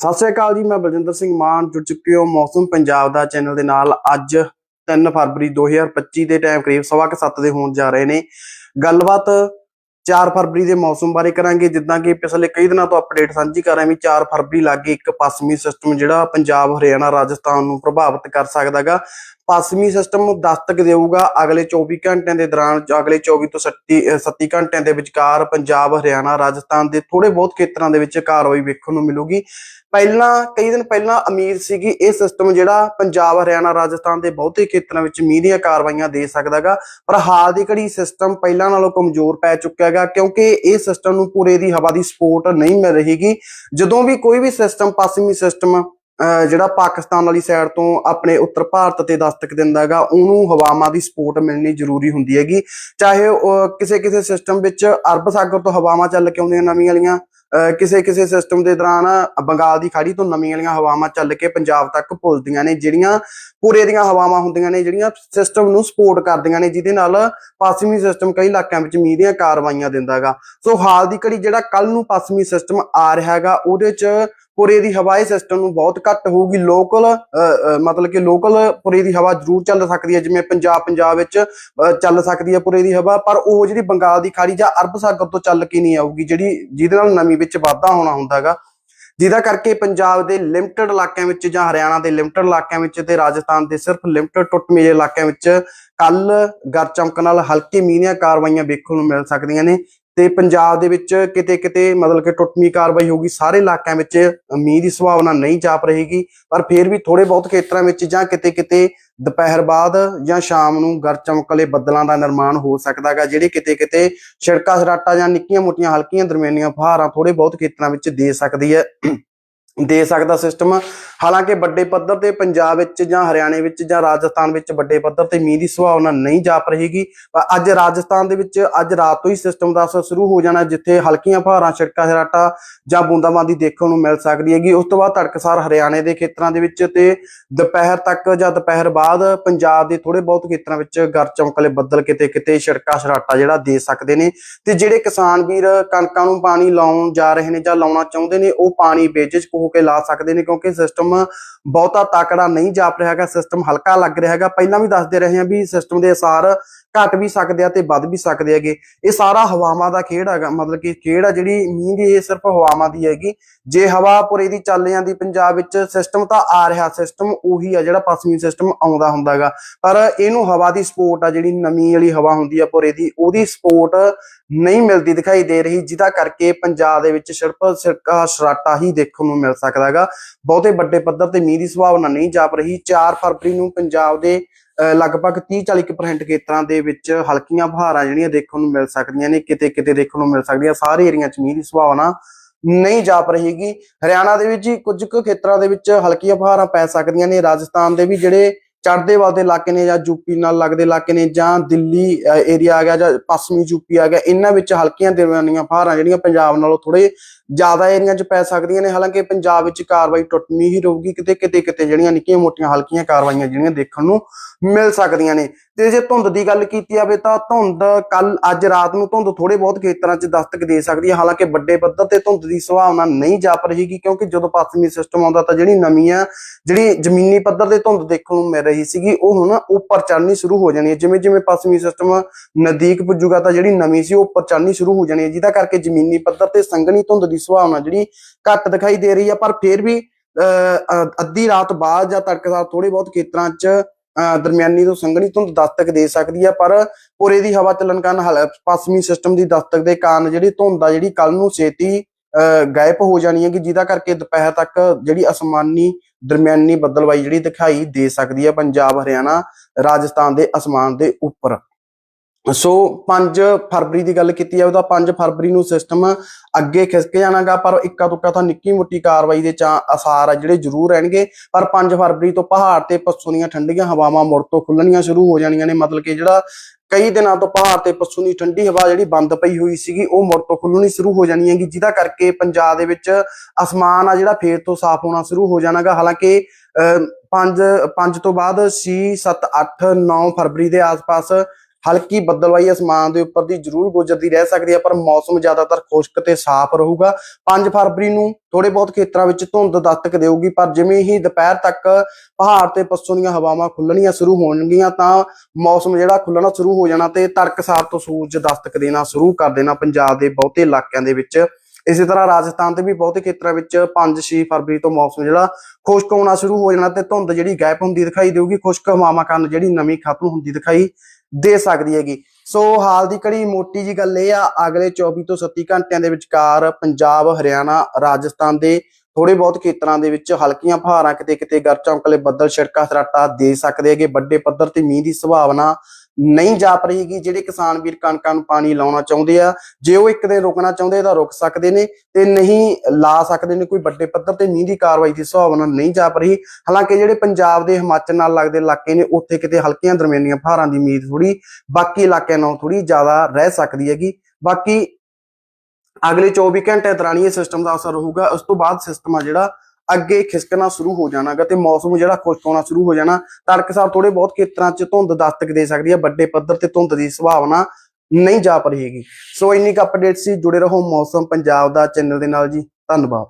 ਸਤਿ ਸ਼੍ਰੀ ਅਕਾਲ ਜੀ, ਮੈਂ ਬਲਜਿੰਦਰ ਸਿੰਘ ਮਾਨ, ਜੁੜ ਚੁੱਕੇ ਹੋ ਮੌਸਮ ਪੰਜਾਬ ਦਾ ਚੈਨਲ ਦੇ ਨਾਲ। ਅੱਜ 3 ਫਰਵਰੀ 2025 ਦੇ ਟਾਈਮ ਕਰੀਬ ਸਵਾ ਕੁ ਸੱਤ ਦੇ ਹੋਣ ਜਾ ਰਹੇ ਨੇ। ਗੱਲਬਾਤ 4 ਫਰਵਰੀ ਦੇ ਮੌਸਮ ਬਾਰੇ ਕਰਾਂਗੇ, ਜਿੱਦਾਂ ਕਿ ਪਿਛਲੇ ਕਈ ਦਿਨਾਂ ਤੋਂ ਅਪਡੇਟ ਸਾਂਝੀ ਕਰ ਰਹੇ ਵੀ 4 ਫਰਵਰੀ ਲਾਗੇ ਇੱਕ ਪੱਛਮੀ ਸਿਸਟਮ ਜਿਹੜਾ ਪੰਜਾਬ, ਹਰਿਆਣਾ, ਰਾਜਸਥਾਨ ਨੂੰ ਪ੍ਰਭਾਵਿਤ ਕਰ ਸਕਦਾਗਾ ਪੱਛਮੀ ਸਿਸਟਮ ਦਸਤਕ ਦੇਊਗਾ ਅਗਲੇ 24 ਘੰਟਿਆਂ ਦੇ ਦੌਰਾਨ, ਅਗਲੇ 24 ਤੋਂ 37 ਅਹ 37 ਘੰਟਿਆਂ ਦੇ ਵਿਚਕਾਰ ਪੰਜਾਬ, ਹਰਿਆਣਾ, ਰਾਜਸਥਾਨ ਦੇ ਥੋੜੇ ਬਹੁਤ ਖੇਤਰਾਂ ਦੇ ਵਿੱਚ ਕਾਰਵਾਈ ਵੇਖਣ ਨੂੰ ਮਿਲੂਗੀ। ਪਹਿਲਾਂ, ਕਈ ਦਿਨ ਪਹਿਲਾਂ ਅਮੀਰ ਸੀਗੀ ਇਹ ਸਿਸਟਮ ਜਿਹੜਾ ਪੰਜਾਬ, ਹਰਿਆਣਾ, ਰਾਜਸਥਾਨ ਦੇ ਬਹੁਤੇ ਖੇਤਰਾਂ ਵਿੱਚ ਮੀਂਹ ਦੀਆਂ ਕਾਰਵਾਈਆਂ ਦੇ ਸਕਦਾਗਾ, ਪਰ ਹਾਲ ਦੀ ਘੜੀ ਸਿਸਟਮ ਪਹਿਲਾਂ ਨਾਲੋਂ ਕਮਜ਼ੋਰ ਪੈ ਚੁੱਕਿਆ ਹੈਗਾ, ਕਿਉਂਕਿ ਇਹ ਸਿਸਟਮ ਨੂੰ ਪੂਰੇ ਦੀ ਹਵਾ ਦੀ ਸਪੋਰਟ ਨਹੀਂ ਮਿਲ ਰਹੀਗੀ। ਜਦੋਂ ਵੀ ਕੋਈ ਵੀ ਸਿਸਟਮ ਪੱਛਮੀ ਸਿਸਟਮ ਜਿਹੜਾ ਪਾਕਿਸਤਾਨ ਵਾਲੀ ਸਾਈਡ ਤੋਂ ਆਪਣੇ ਉੱਤਰ ਭਾਰਤ ਤੇ ਦਸਤਕ ਦਿੰਦਾ ਹੈਗਾ, ਉਹਨੂੰ ਹਵਾਵਾਂ ਦੀ ਸਪੋਰਟ ਮਿਲਣੀ ਜ਼ਰੂਰੀ ਹੁੰਦੀ ਹੈਗੀ। ਚਾਹੇ ਕਿਸੇ ਕਿਸੇ ਸਿਸਟਮ ਵਿੱਚ ਅਰਬ ਸਾਗਰ ਤੋਂ ਹਵਾਵਾਂ ਚੱਲ ਕੇ ਆਉਂਦੀਆਂ ਨਵੀਆਂ ਵਾਲੀਆਂ ਕਿਸੇ ਕਿਸੇ ਸਿਸਟਮ ਦੇ ਦੌਰਾਨ ਬੰਗਾਲ ਦੀ ਖਾੜੀ ਤੋਂ ਨਵੀਆਂ ਵਾਲੀਆਂ ਹਵਾਵਾਂ ਚੱਲ ਕੇ ਪੰਜਾਬ ਤੱਕ ਪੁੱਜਦੀਆਂ ਨੇ, ਜਿਹੜੀਆਂ ਪੂਰੇ ਦੀਆਂ ਹਵਾਵਾਂ ਹੁੰਦੀਆਂ ਨੇ, ਜਿਹੜੀਆਂ ਸਿਸਟਮ ਨੂੰ ਸਪੋਰਟ ਕਰਦੀਆਂ ਨੇ, ਜਿਹਦੇ ਨਾਲ ਪੱਛਮੀ ਸਿਸਟਮ ਕਈ ਇਲਾਕਿਆਂ ਵਿੱਚ ਮੀਂਹ ਦੀਆਂ ਕਾਰਵਾਈਆਂ ਦਿੰਦਾ ਹੈਗਾ। ਸੋ ਹਾਲ ਦੀ ਘੜੀ ਜਿਹੜਾ ਕੱਲ ਨੂੰ ਪੱਛਮੀ ਸਿਸਟਮ ਆ ਰਿਹਾ ਹੈਗਾ, ਉਹਦੇ ਚ ਪੁਰੇ ਦੀ ਹਵਾ ਇਸ ਸਿਸਟਮ ਨੂੰ ਬਹੁਤ ਘੱਟ ਹੋਊਗੀ। ਲੋਕਲ ਮਤਲਬ ਕਿ ਲੋਕਲ ਪੁਰੇ ਦੀ ਹਵਾ ਜ਼ਰੂਰ ਚੱਲ ਸਕਦੀ ਹੈ, ਜਿਵੇਂ ਪੰਜਾਬ ਪੰਜਾਬ ਵਿੱਚ ਚੱਲ ਸਕਦੀ ਹੈ ਪੁਰੇ ਦੀ ਹਵਾ, ਪਰ ਉਹ ਜਿਹੜੀ ਬੰਗਾਲ ਦੀ ਖਾੜੀ ਜਾਂ ਅਰਬ ਸਾਗਰ ਤੋਂ ਚੱਲ ਕੇ ਨਹੀਂ ਆਊਗੀ, ਜਿਹੜੀ, ਜਿਹਦੇ ਨਾਲ ਨਮੀ ਵਿੱਚ ਵਾਧਾ ਹੋਣਾ ਹੁੰਦਾ ਹੈਗਾ। ਜਿਹਦਾ ਕਰਕੇ ਪੰਜਾਬ ਦੇ ਲਿਮਟਿਡ ਇਲਾਕਿਆਂ ਵਿੱਚ ਜਾਂ ਹਰਿਆਣਾ ਦੇ ਲਿਮਟਿਡ ਇਲਾਕਿਆਂ ਵਿੱਚ ਤੇ ਰਾਜਸਥਾਨ ਦੇ ਸਿਰਫ ਲਿਮਟਿਡ ਟੁੱਟਮੀਰੇ ਇਲਾਕਿਆਂ ਵਿੱਚ ਕੱਲ ਗਰ ਚਮਕ ਨਾਲ ਹਲਕੀ ਮੀਂਹ ਦੀਆਂ ਕਾਰਵਾਈਆਂ ਵੇਖਣ ਨੂੰ ਮਿਲ ਸਕਦੀਆਂ ਨੇ। ਤੇ ਪੰਜਾਬ ਦੇ ਵਿੱਚ ਕਿਤੇ ਕਿਤੇ ਮਤਲਬ ਕਿ ਟੁੱਟਮੀ ਕਾਰਵਾਈ ਹੋਊਗੀ ਸਾਰੇ ਇਲਾਕਿਆਂ ਵਿੱਚ ਮੀਂਹ ਦੀ ਸੰਭਾਵਨਾ ਨਹੀਂ ਜਾਪ ਰਹੇਗੀ, ਪਰ ਫਿਰ ਵੀ ਥੋੜੇ ਬਹੁਤ ਖੇਤਰਾਂ ਵਿੱਚ ਜਾਂ ਕਿਤੇ ਕਿਤੇ ਦੁਪਹਿਰ ਬਾਅਦ ਜਾਂ ਸ਼ਾਮ ਨੂੰ ਗਰ ਚਮਕਲੇ ਬੱਦਲਾਂ ਦਾ ਨਿਰਮਾਣ ਹੋ ਸਕਦਾ ਹੈਗਾ ਜਿਹੜੇ ਕਿਤੇ ਕਿਤੇ ਛਿੜਕਾ ਸਰਾਟਾ ਜਾਂ ਨਿੱਕੀਆਂ ਮੋਟੀਆਂ ਹਲਕੀਆਂ ਦਰਮਿਆਨੀਆਂ ਫੁਹਾਰਾਂ ਥੋੜੇ ਬਹੁਤ ਖੇਤਰਾਂ ਵਿੱਚ ਦੇ ਸਕਦੀ ਹੈ। ਦੇ ਸਕਦਾ ਸਿਸਟਮ ਹਾਲਾਂਕਿ ਵੱਡੇ ਪੱਧਰ ਤੇ ਪੰਜਾਬ ਵਿੱਚ ਜਾਂ ਹਰਿਆਣੇ ਵਿੱਚ ਜਾਂ ਰਾਜਸਥਾਨ ਵਿੱਚ ਵੱਡੇ ਪੱਧਰ ਤੇ ਮੀਂਹ ਦੀ ਸੰਭਾਵਨਾ ਨਹੀਂ ਜਾਪ ਰਹੇਗੀ। ਪਰ ਅੱਜ ਰਾਜਸਥਾਨ ਦੇ ਵਿੱਚ ਅੱਜ ਰਾਤ ਤੋਂ ਹੀ ਸਿਸਟਮ ਦਾ ਅਸਰ ਸ਼ੁਰੂ ਹੋ ਜਾਣਾ, ਜਿੱਥੇ ਹਲਕੀਆਂ ਫੁਹਾਰਾਂ ਛਿੜਕਾ ਸਰਾਟਾ ਜਾਂ ਬੂੰਦਾਬਾਂਦੀ ਦੇਖਣ ਨੂੰ ਮਿਲ ਸਕਦੀ ਹੈਗੀ। ਉਸ ਤੋਂ ਬਾਅਦ ਤੜਕਸਾਰ ਹਰਿਆਣੇ ਦੇ ਖੇਤਰਾਂ ਦੇ ਵਿੱਚ ਤੇ ਦੁਪਹਿਰ ਤੱਕ ਜਾਂ ਦੁਪਹਿਰ ਬਾਅਦ ਪੰਜਾਬ ਦੇ ਥੋੜੇ ਬਹੁਤ ਖੇਤਰਾਂ ਵਿੱਚ ਗਰ ਚਮਕਲੇ ਬੱਦਲ ਕਿਤੇ ਕਿਤੇ ਛਿੜਕਾ ਸਰਾਟਾ ਜਿਹੜਾ ਦੇ ਸਕਦੇ ਨੇ। ਤੇ ਜਿਹੜੇ ਕਿਸਾਨ ਵੀਰ ਕਣਕਾਂ ਨੂੰ ਪਾਣੀ ਲਾਉਣ ਜਾ ਰਹੇ ਨੇ ਜਾਂ ਲਾਉਣਾ ਚਾਹੁੰਦੇ ਨੇ, ਉਹ ਪਾਣੀ ਬੇਝਿਜਕ ਹੋ ਕੇ ਲਾ ਸਕਦੇ ਨੇ ਕਿਉਂਕਿ ਸਿਸਟਮ ਬਹੁਤਾ ਤਾਕੜਾ ਨਹੀਂ ਜਾਪ ਰਿਹਾ ਹੈਗਾ ਸਿਸਟਮ ਹਲਕਾ ਲੱਗ ਰਿਹਾ ਹੈਗਾ। ਪਹਿਲਾਂ ਵੀ ਦੱਸਦੇ ਰਹੇ ਹਾਂ ਵੀ ਸਿਸਟਮ ਦੇ ਅਸਾਰ ਘਟ ਵੀ ਸਕਦੇ ਆ ਤੇ ਵੱਧ ਵੀ ਸਕਦੇ ਹੈਗੇ। ਇਹ ਸਾਰਾ ਹਵਾਵਾਂ ਦਾ ਖੇਡ ਹੈਗਾ, ਮਤਲਬ ਕਿ ਖੇਡ ਆ ਜਿਹੜੀ ਮੀਂਹ ਦੀ, ਇਹ ਸਿਰਫ ਹਵਾਵਾਂ ਦੀ ਹੈਗੀ। ਜੇ ਹਵਾ ਪੁਰੇ ਦੀ ਚੱਲ ਜਾਂਦੀ ਪੰਜਾਬ ਵਿੱਚ ਸਿਸਟਮ ਤਾਂ ਆ ਰਿਹਾ ਸਿਸਟਮ ਉਹੀ ਆ ਜਿਹੜਾ ਪੱਛਮੀ ਸਿਸਟਮ ਆਉਂਦਾ ਹੁੰਦਾਗਾ ਪਰ ਇਹਨੂੰ ਹਵਾ ਦੀ ਸਪੋਰਟ ਆ, ਜਿਹੜੀ ਨਮੀ ਵਾਲੀ ਹਵਾ ਹੁੰਦੀ ਆ ਪੁਰੇ ਦੀ, ਉਹਦੀ ਸਪੋਰਟ ਨਹੀਂ ਮਿਲਦੀ ਦਿਖਾਈ ਦੇ ਰਹੀ, ਜਿਹਦਾ ਕਰਕੇ ਪੰਜਾਬ ਦੇ ਵਿੱਚ ਸਿਰਫ ਸਿਰਕਾ, ਸਰਾਟਾ ਹੀ ਦੇਖਣ ਨੂੰ ਮਿਲ ਸਕਦਾ ਹੈਗਾ। ਬਹੁਤੇ ਵੱਡੇ ਪੱਧਰ ਤੇ ਮੀਂਹ ਦੀ ਸੰਭਾਵਨਾ ਨਹੀਂ ਜਾਪ ਰਹੀ। 4 ਫਰਵਰੀ ਨੂੰ ਪੰਜਾਬ ਦੇ ਲਗਭਗ 30-40% ਖੇਤਰਾਂ ਦੇ ਵਿੱਚ ਹਲਕੀਆਂ ਫੁਹਾਰਾਂ ਜਿਹੜੀਆਂ ਦੇਖਣ ਨੂੰ ਮਿਲ ਸਕਦੀਆਂ ਨੇ, ਕਿਤੇ ਕਿਤੇ ਦੇਖਣ ਨੂੰ ਮਿਲ ਸਕਦੀਆਂ, ਸਾਰੇ ਏਰੀਆ 'ਚ ਮੀਂਹ ਦੀ ਸੰਭਾਵਨਾ ਨਹੀਂ ਜਾਪ ਰਹੇਗੀ। ਹਰਿਆਣਾ ਦੇ ਵਿੱਚ ਹੀ ਕੁਝ ਕੁ ਖੇਤਰਾਂ ਦੇ ਵਿੱਚ ਹਲਕੀਆਂ ਫੁਹਾਰਾਂ ਪੈ ਸਕਦੀਆਂ ਨੇ, ਰਾਜਸਥਾਨ ਦੇ ਵੀ ਜਿਹੜੇ ਚੜ੍ਹਦੇ ਵੱਲ ਇਲਾਕੇ ਨੇ ਜਾਂ ਯੂਪੀ ਨਾਲ ਲੱਗਦੇ ਇਲਾਕੇ ਨੇ ਜਾਂ ਦਿੱਲੀ ਏਰੀਆ ਆ ਗਿਆ ਜਾਂ ਪੱਛਮੀ ਯੂਪੀ ਆ ਗਿਆ, ਇਹਨਾਂ ਵਿੱਚ ਹਲਕੀਆਂ ਦਰਮਿਆਨੀਆਂ ਫੁਹਾਰਾਂ ਜਿਹੜੀਆਂ ਪੰਜਾਬ ਨਾਲੋਂ ਥੋੜੇ ਜ਼ਿਆਦਾ ਏਰੀਆ 'ਚ ਪੈ ਸਕਦੀਆਂ ਨੇ, ਹਾਲਾਂਕਿ ਪੰਜਾਬ ਵਿੱਚ ਕਾਰਵਾਈ ਟੁੱਟਮੀ ਹੀ ਰਹੂਗੀ, ਕਿਤੇ ਕਿਤੇ ਕਿਤੇ ਜਿਹੜੀਆਂ ਨਿੱਕੀਆਂ ਮੋਟੀਆਂ ਹਲਕੀਆਂ ਕਾਰਵਾਈਆਂ ਜਿਹੜੀਆਂ ਦੇਖਣ ਨੂੰ ਮਿਲ ਸਕਦੀਆਂ ਨੇ। ਤੇ ਜੇ ਧੁੰਦ ਦੀ ਗੱਲ ਕੀਤੀ ਜਾਵੇ ਤਾਂ ਧੁੰਦ ਕੱਲ, ਅੱਜ ਰਾਤ ਨੂੰ ਧੁੰਦ ਥੋੜੇ ਬਹੁਤ ਖੇਤਰਾਂ 'ਚ ਦਸਤਕ ਦੇ ਸਕਦੀ ਹੈ। ਹਾਲਾਂਕਿ ਵੱਡੇ ਪੱਧਰ ਤੇ ਧੁੰਦ ਦੀ ਸੰਭਾਵਨਾ ਨਹੀਂ ਜਾਪ ਰਹੇਗੀ, ਕਿਉਂਕਿ ਜਦੋਂ ਪੱਛਮੀ ਸਿਸਟਮ ਆਉਂਦਾ ਤਾਂ ਜਿਹੜੀ ਨਮੀ ਆ, ਜਿਹੜੀ ਜ਼ਮੀਨੀ ਪੱਧਰ ਤੇ ਧੁੰਦ ਦੇਖਣ ਨੂੰ ਮਿਲ ਰਹੀ ਸੀਗੀ, ਉਹ ਹੁਣ ਉੱਪਰ ਚੜ੍ਹਨੀ ਸ਼ੁਰੂ ਹੋ ਜਾਣੀ ਹੈ। ਜਿਵੇਂ ਜਿਵੇਂ ਪੱਛਮੀ ਸਿਸਟਮ ਨਜ਼ਦੀਕ ਪੁੱਜੂਗਾ ਤਾਂ ਜਿਹੜੀ ਨਵੀਂ ਸੀ ਉਹ ਉੱਪਰ ਚੜ੍ਹਨੀ ਸ਼ੁਰੂ ਹੋ ਜਾਣੀ ਹੈ। ਜਿਹਦਾ ਕਰਕੇ ਜ਼ਮੀਨੀ ਪੱਧਰ ਤੇ ਸੰਘਣੀ ਧੁੰਦ ਦੀ ਸੰਭਾਵਨਾ ਜਿਹੜੀ ਘੱਟ ਦਿਖਾਈ ਦੇ ਰਹੀ ਹੈ ਪਰ ਫਿਰ ਵੀ ਅੱਧੀ ਰਾਤ ਬਾਅਦ ਜਾਂ ਤੜਕਸਾਰ ਥੋੜੇ ਬਹੁਤ ਖੇਤਰਾਂ 'ਚ ਦਰਮਿਆਨੀ ਤੋਂ ਸੰਘਣੀ ਧੁੰਦ ਦਸਤਕ ਦੇ ਸਕਦੀ ਹੈ ਪਰ ਪੁਰੇ ਦੀ ਹਵਾ ਚੱਲਣ ਕਾਰਨ ਹਲ ਪੱਛਮੀ ਸਿਸਟਮ ਦੀ ਦਸਤਕ ਦੇ ਕਾਰਨ ਜਿਹੜੀ ਧੁੰਦ ਆ ਜਿਹੜੀ ਕੱਲ ਨੂੰ ਛੇਤੀ ਅਹ, ਗਾਇਬ ਹੋ ਜਾਣੀ ਹੈ ਕਿ ਜਿਹਦਾ ਕਰਕੇ ਦੁਪਹਿਰ ਤੱਕ ਜਿਹੜੀ ਅਸਮਾਨੀ ਦਰਮਿਆਨੀ ਬੱਦਲਵਾਈ ਜਿਹੜੀ ਦਿਖਾਈ ਦੇ ਸਕਦੀ ਹੈ ਪੰਜਾਬ ਹਰਿਆਣਾ ਰਾਜਸਥਾਨ ਦੇ ਅਸਮਾਨ ਦੇ ਉੱਪਰ। ਸੋ 5 ਫਰਵਰੀ ਦੀ ਗੱਲ ਕੀਤੀ ਜਾਵੇ ਤਾਂ 5 ਫਰਵਰੀ ਨੂੰ ਸਿਸਟਮ ਅੱਗੇ ਖਿਸਕ ਜਾਣਾਗਾ, ਪਰ ਇੱਕਾ ਤੁੱਕਾ ਤਾਂ ਨਿੱਕੀ ਮੋਟੀ ਕਾਰਵਾਈ ਦੇ ਚਾ ਅਸਾਰ ਆ ਜਿਹੜੇ ਜ਼ਰੂਰ ਰਹਿਣਗੇ। ਪਰ 5 ਫਰਵਰੀ ਤੋਂ ਪਹਾੜ ਤੇ ਪੱਛੋਂ ਦੀਆਂ ਠੰਡੀਆਂ ਹਵਾਵਾਂ ਮੁੜ ਤੋਂ ਖੁੱਲਣੀਆਂ ਸ਼ੁਰੂ ਹੋ ਜਾਣੀਆਂ ਨੇ। ਮਤਲਬ ਕਿ ਜਿਹੜਾ ਕਈ ਦਿਨਾਂ ਤੋਂ ਪਹਾੜ ਤੇ ਪੱਛੋਂ ਦੀ ਠੰਡੀ ਹਵਾ ਜਿਹੜੀ ਬੰਦ ਪਈ ਹੋਈ ਸੀਗੀ, ਉਹ ਮੁੜ ਤੋਂ ਖੁੱਲਣੀ ਸ਼ੁਰੂ ਹੋ ਜਾਣੀ ਹੈਗੀ, ਜਿਹਦਾ ਕਰਕੇ ਪੰਜਾਬ ਦੇ ਵਿੱਚ ਅਸਮਾਨ ਆ ਜਿਹੜਾ ਫੇਰ ਤੋਂ ਸਾਫ਼ ਹੋਣਾ ਸ਼ੁਰੂ ਹੋ ਜਾਣਾਗਾ। ਹਾਲਾਂਕਿ 5 5 ਤੋਂ ਬਾਅਦ 6 7 8 9 ਫਰਵਰੀ ਦੇ ਆਸ-ਪਾਸ ਹਲਕੀ ਬੱਦਲਵਾਈ ਅਸਮਾਨ ਦੇ ਉੱਪਰ ਦੀ ਜ਼ਰੂਰ ਗੁਜ਼ਰਦੀ ਰਹਿ ਸਕਦੀ ਹੈ, ਪਰ ਮੌਸਮ ਜ਼ਿਆਦਾਤਰ ਖੁਸ਼ਕ ਤੇ ਸਾਫ਼ ਰਹੂਗਾ। 5 ਫਰਵਰੀ ਨੂੰ ਥੋੜੇ ਬਹੁਤ ਖੇਤਰਾਂ ਵਿੱਚ ਧੁੰਦ ਦਸਤਕ ਦੇਊਗੀ, ਪਰ ਜਿਵੇਂ ਹੀ ਦੁਪਹਿਰ ਤੱਕ ਪਹਾੜ ਤੇ ਪੱਛੋਂ ਦੀਆਂ ਹਵਾਵਾਂ ਖੁੱਲਣੀਆਂ ਸ਼ੁਰੂ ਹੋਣਗੀਆਂ, ਤਾਂ ਮੌਸਮ ਜਿਹੜਾ ਖੁੱਲਣਾ ਸ਼ੁਰੂ ਹੋ ਜਾਣਾ ਤੇ ਤੜਕਸਾਰ ਤੋਂ ਸੂਰਜ ਦਸਤਕ ਦੇਣਾ ਸ਼ੁਰੂ ਕਰ ਦੇਣਾ ਪੰਜਾਬ ਦੇ ਬਹੁਤੇ ਇਲਾਕਿਆਂ ਦੇ ਵਿੱਚ। ਇਸੇ ਤਰ੍ਹਾਂ ਰਾਜਸਥਾਨ ਦੇ ਵੀ ਬਹੁਤੇ ਖੇਤਰਾਂ ਵਿੱਚ 5-6 ਫਰਵਰੀ ਤੋਂ ਮੌਸਮ ਜਿਹੜਾ ਖੁਸ਼ਕ ਹੋਣਾ ਸ਼ੁਰੂ ਹੋ ਜਾਣਾ ਤੇ ਧੁੰਦ ਜਿਹੜੀ ਗਾਇਬ ਹੁੰਦੀ ਦਿਖਾਈ ਦੇਊਗੀ, ਖੁਸ਼ਕ ਹਵਾਵਾਂ ਕਾਰਨ ਜਿਹੜੀ ਨਮੀ ਖਤਮ ਹੁੰਦੀ ਦਿਖਾਈ ਦੇ ਸਕਦੀ ਹੈਗੀ। ਸੋ ਹਾਲ ਦੀ ਕੜੀ ਮੋਟੀ ਜੀ ਗੱਲ ਇਹ ਆ, ਅਗਲੇ 24 ਤੋਂ 37 ਘੰਟਿਆਂ ਦੇ ਵਿਚਕਾਰ ਪੰਜਾਬ, ਹਰਿਆਣਾ, ਰਾਜਸਥਾਨ ਦੇ ਥੋੜੇ ਬਹੁਤ ਖੇਤਰਾਂ ਦੇ ਵਿੱਚ ਹਲਕੀਆਂ ਫਹਾਰਾਂ ਕਿਤੇ ਕਿਤੇ ਗਰਚੌਂਕਲੇ ਬੱਦਲ ਛਿੜਕਾ ਸਰਾਟਾ ਦੇ ਸਕਦੇ ਹੈਗੇ। ਵੱਡੇ ਪੱਧਰ ਤੇ ਮੀਂਹ ਦੀ ਸੰਭਾਵਨਾ ਨਹੀਂ ਜਾਪ ਰਹੀਗੀ, ਜਿਹੜੇ ਕਿਸਾਨ ਵੀਰ ਕਣਕਾਂ ਨੂੰ ਪਾਣੀ ਲਾਉਣਾ ਚਾਹੁੰਦੇ ਆ, ਜੇ ਉਹ ਇੱਕ ਦਿਨ ਰੁਕਣਾ ਚਾਹੁੰਦੇ ਤਾਂ ਰੁਕ ਸਕਦੇ ਨੇ ਤੇ ਨਹੀਂ ਲਾ ਸਕਦੇ ਨੇ, ਕੋਈ ਵੱਡੇ ਪੱਧਰ ਤੇ ਮੀਂਹ ਦੀ ਕਾਰਵਾਈ ਦੀ ਸੰਭਾਵਨਾ ਨਹੀਂ ਜਾਪ ਰਹੀ। ਹਾਲਾਂਕਿ ਜਿਹੜੇ ਪੰਜਾਬ ਦੇ ਹਿਮਾਚਲ ਨਾਲ ਲੱਗਦੇ ਇਲਾਕੇ ਨੇ, ਉੱਥੇ ਕਿਤੇ ਹਲਕੀਆਂ ਦਰਮਿਆਨੀਆਂ ਫਹਾਰਾਂ ਦੀ ਉਮੀਦ ਥੋੜੀ ਬਾਕੀ ਇਲਾਕਿਆਂ ਨਾਲੋਂ ਥੋੜੀ ਜ਼ਿਆਦਾ ਰਹਿ ਸਕਦੀ ਹੈਗੀ। ਬਾਕੀ ਅਗਲੇ 24 ਘੰਟੇ ਦੌਰਾਨ ਇਹ ਸਿਸਟਮ ਦਾ ਅਸਰ ਹੋਊਗਾ। ਉਸ ਤੋਂ ਬਾਅਦ ਸਿਸਟਮ ਆ ਜਿਹੜਾ ਅੱਗੇ ਖਿਸਕਣਾ ਸ਼ੁਰੂ ਹੋ ਜਾਣਾਗਾ ਤੇ ਮੌਸਮ ਜਿਹੜਾ ਖੁਸ਼ਕ ਹੋਣਾ ਸ਼ੁਰੂ ਹੋ ਜਾਣਾ। ਤੜਕ ਤੜਕਸਾਰ ਥੋੜੇ ਬਹੁਤ ਖੇਤਰਾਂ 'ਚ ਧੁੰਦ ਦਸਤਕ ਦੇ ਸਕਦੀ ਹੈ ਵੱਡੇ ਪੱਧਰ ਤੇ ਧੁੰਦ ਦੀ ਸੰਭਾਵਨਾ ਨਹੀਂ ਜਾਪ ਰਹੀ ਹੈਗੀ। ਸੋ ਇੰਨੀ ਕੁ ਅਪਡੇਟ ਸੀ, ਜੁੜੇ ਰਹੋ ਮੌਸਮ ਪੰਜਾਬ ਦਾ ਚੈਨਲ ਦੇ ਨਾਲ ਜੀ। ਧੰਨਵਾਦ।